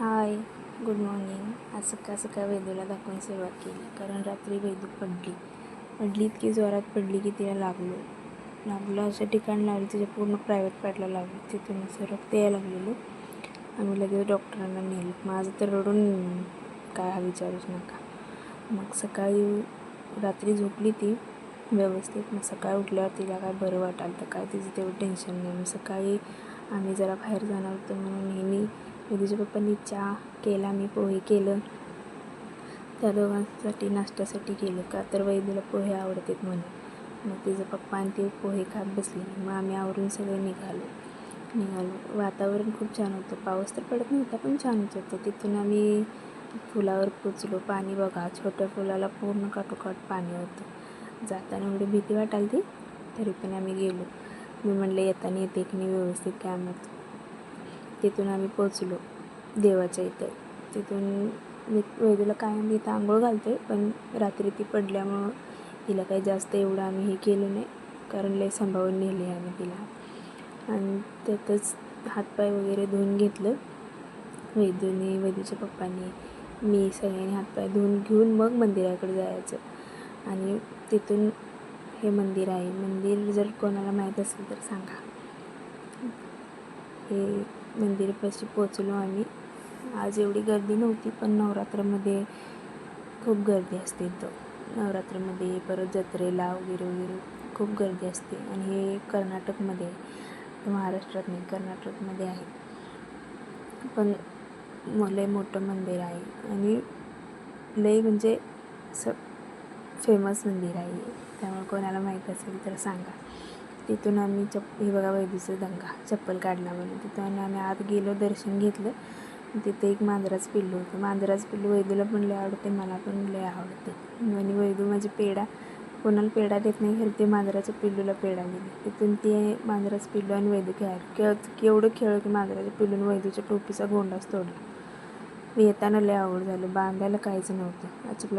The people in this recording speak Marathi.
हाय गुड मॉर्निंग आज सकाळ सकाळ वेदूला दाखवून सुरुवात केली. कारण रात्री वेदू पडली. पडली इतकी जोरात पडली की तिला लागलो. लागलं अशा ठिकाणी लागली तिच्या पूर्ण प्रायव्हेट पॅडला लागली. तिथून असं रक्त यायला लागलेलो. आम्ही लगेच डॉक्टरांना नेलं. माझं तर रडून काय हा विचारूच नका. मग सकाळी रात्री झोपली ती व्यवस्थित. मग सकाळी उठल्यावर तिला काय बरं वाटालं तर काय? तिचं तेवढं टेन्शन नाही. मग सकाळी आम्ही जरा बाहेर जाणार होतो म्हणून नेहमी विधूच्या पप्पांनी चहा केला मी पोहे केलं. त्या दोघांसाठी नाश्त्यासाठी केलं का? तर वैदूला पोहे आवडतात म्हणून मग तिचं पप्पा आणि ते पोहे खात बसले. मग आम्ही आवरून सगळे निघालो. निघालो. वातावरण खूप छान होतं. पाऊस तर पडत नव्हता पण छानच होतं. तिथून आम्ही फुलावर पोचलो पाणी बघा छोट्या फुलाला पूर्ण काटोकाट पाणी होतं. जाताना एवढी भीती वाटाल ती तरी पण आम्ही गेलो. मी म्हणलं येताना येते की नाही व्यवस्थित काय तिथून आम्ही पोचलो देवाच्या इथं. तिथून मी वेदूला कायम इथं आंघोळ घालते पण रात्री ती पडल्यामुळं तिला काही जास्त एवढं आम्ही हे केलं नाही कारण लय सांभाळून नेले आम्ही तिला. आणि त्यातच हातपाय वगैरे धुवून घेतलं. वैदूने वैदूच्या पप्पांनी मी सगळ्यांनी हातपाय धुवून घेऊन मग मंदिराकडे जायचं. आणि तिथून हे मंदिर आहे. मंदिर जर कोणाला माहीत असेल तर सांगा. हे मंदिरापाशी पोचलो आम्ही. आज एवढी गर्दी नव्हती पण नवरात्रामध्ये खूप गर्दी असते इथं. नवरात्रामध्ये परत जत्रेला वगैरे वगैरे खूप गर्दी असते. आणि हे कर्नाटकमध्ये आहे. महाराष्ट्रात नाही कर्नाटकमध्ये आहे. पण लय मोठं मंदिर आहे. आणि लय म्हणजे स फेमस मंदिर आहे. त्यामुळे कोणाला माहीत असेल तर सांगा. तिथून आम्ही चप हे बघा वैदूचं दंगा चप्पल काढला म्हणून. तिथून आम्ही आत गेलो दर्शन घेतलं. तिथे एक मांजराचं पिल्लू होतं. मांजराचं पिल्लू वैदूला पण लय आवडते मला पण लय आवडते. आणि वैदू माझी पेढा कोणाला पेढा देत नाही खरं ते मांजराच्या पिल्लूला पेढा दिली. तिथून ते मांजराचं पिल्लू आणि वैदू खेळायला खेळ केवढं खेळ की मांजराच्या पिल्लून वैदूच्या टोपीचा गोंडाच तोडला येताना लय आवड झालं. बांधायला काहीच नव्हतं. अचूक